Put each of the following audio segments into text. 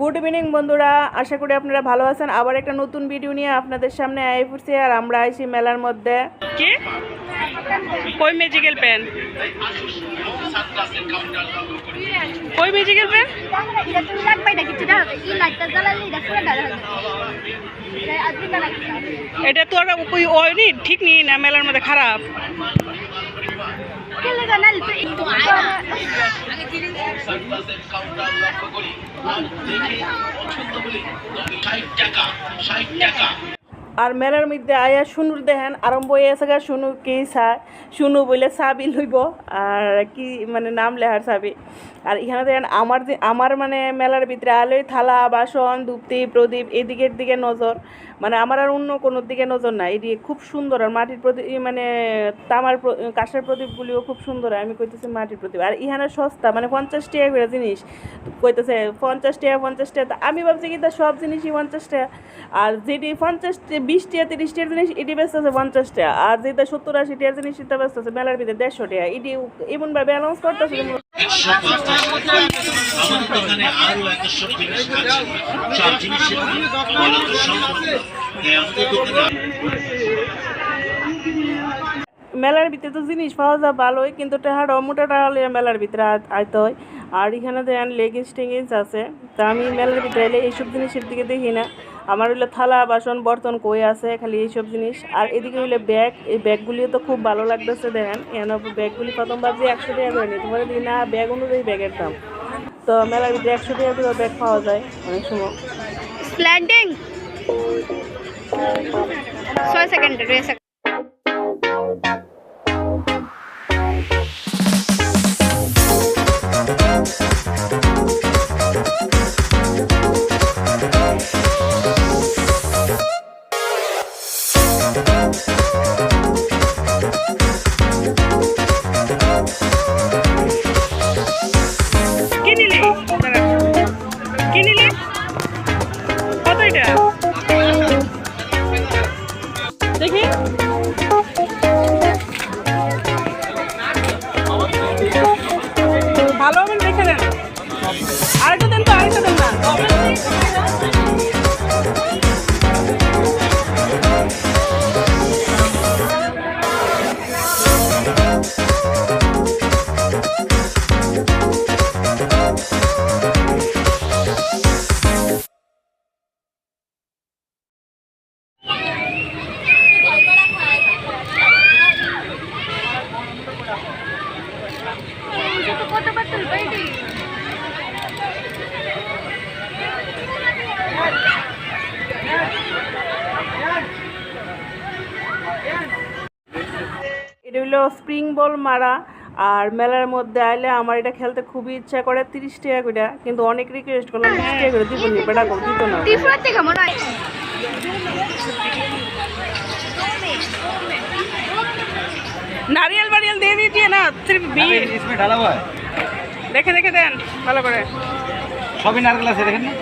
Good evening বন্ধুরা, আশা করি আপনারা ভালো আছেন। আবার একটা নতুন ভিডিও নিয়ে আপনাদের সামনে আয় পড়ছি আর আমরা আইছি মেলার মধ্যে। কি? কই ম্যাজিক্যাল পেন কই ম্যাজিক্যাল পেন এটা তুমি লাগবে এটা কিছু না মেলার মধ্যে লাইটটা হবে না তো ওইনি ঠিক নি মেলার মধ্যে খারাপ টাকা লাগা না তো একটু আর মেলার মধ্যে আয়া শুনুর দেখেন, আরম্ভ হয়ে আছে গা শুনু, কি চা শুনু বলে চাবি লইব, আর কি মানে নাম লেহার চাবি। আর এখানে দেখেন, আমার যে, আমার মানে মেলার ভিতরে আলোয় থালা, বাসন, ধূপতি, প্রদীপ, এদিকের দিকে নজর। মানে আমার আর অন্য কোনো দিকে নজর নাই, এদিকে খুব সুন্দর। আর মাটির প্রদীপ মানে তামার কাঁসের প্রদীপগুলিও খুব সুন্দর আমি কইতেছি মাটির প্রদীপ। আর ইহানে সস্তা মানে পঞ্চাশ টাকা করে জিনিস। কইতেছে পঞ্চাশ টাকা পঞ্চাশ টাকা আমি ভাবছি কি সব জিনিসই পঞ্চাশ টাকা। আর যেটি পঞ্চাশ বিশ টাকা তিরিশ টাকার জিনিস এটি ব্যস্ত আছে, পঞ্চাশ টাকা আর যেটা সত্তর, আশি টাকার জিনিস সেটা ব্যস্ত আছে মেলার ভিতরে দেড়শো টাকা এটি এমনভাবে অ্যানাউন্স করতেছে মেলার ভিতরে তো জিনিস পাওয়া যায় ভালোই, কিন্তু টাহাড় মোটা টাকা হলে মেলার ভিতরে আইতে হয়। আর এখানে দেন লেগিংস টেগিংস আছে। তা আমি মেলার ভিতরে এলে এইসব জিনিসের দিকে দেখি না। আমার হইলে থালা, বাসন, বর্তন, কই আছে, খালি এইসব জিনিস। আর এদিকে হইলে ব্যাগ, এই ব্যাগগুলিও তো খুব ভালো লাগতেছে দেখেন। এখন ব্যাগগুলি প্রথমবার যে একশো টাকা করে নিই তোমার দিই না, ব্যাগ অনুযায়ী ব্যাগের দাম। তো মেলার ভিতরে একশো টাকা করে ব্যাগ পাওয়া যায় অনেক সময়। 6 সেকেন্ড এটা হলো স্প্রিং বল মারা আর মেলার মধ্যে আইলে আমার এটা খেলতে খুবই ইচ্ছা করে তিরিশ টাকা করে কিন্তু অনেক রিকোয়েস্ট করলাম তিরিশ টাকা করে দিব নি বেটা কম দিত না ত্রিপুরা থেকে মনে হয় नारियल वारियल दे दीजिए ना सिर्फ बीस इसमें डाला हुआ है দেখে দেখে দেন ভালো করে সবই নারকেল আছে দেখেন না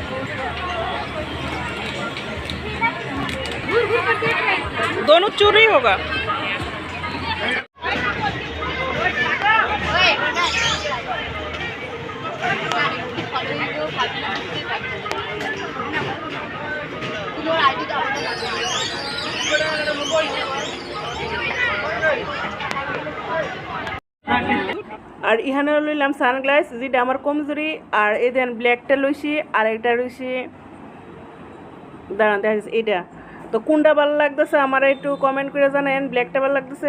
दोनों चूरी होगा আর ইহানে লইলাম সানগ্লাস, যেটা আমার কমজোরি, আর এই দেন ব্ল্যাকটা লইছি, আর এটা লইছি দাঁড়ান, দেখা এইটা। তো কোনটা ভালো লাগতেছে, আমার একটু কমেন্ট করে জানেন ব্ল্যাকটা ভালো লাগতেছে?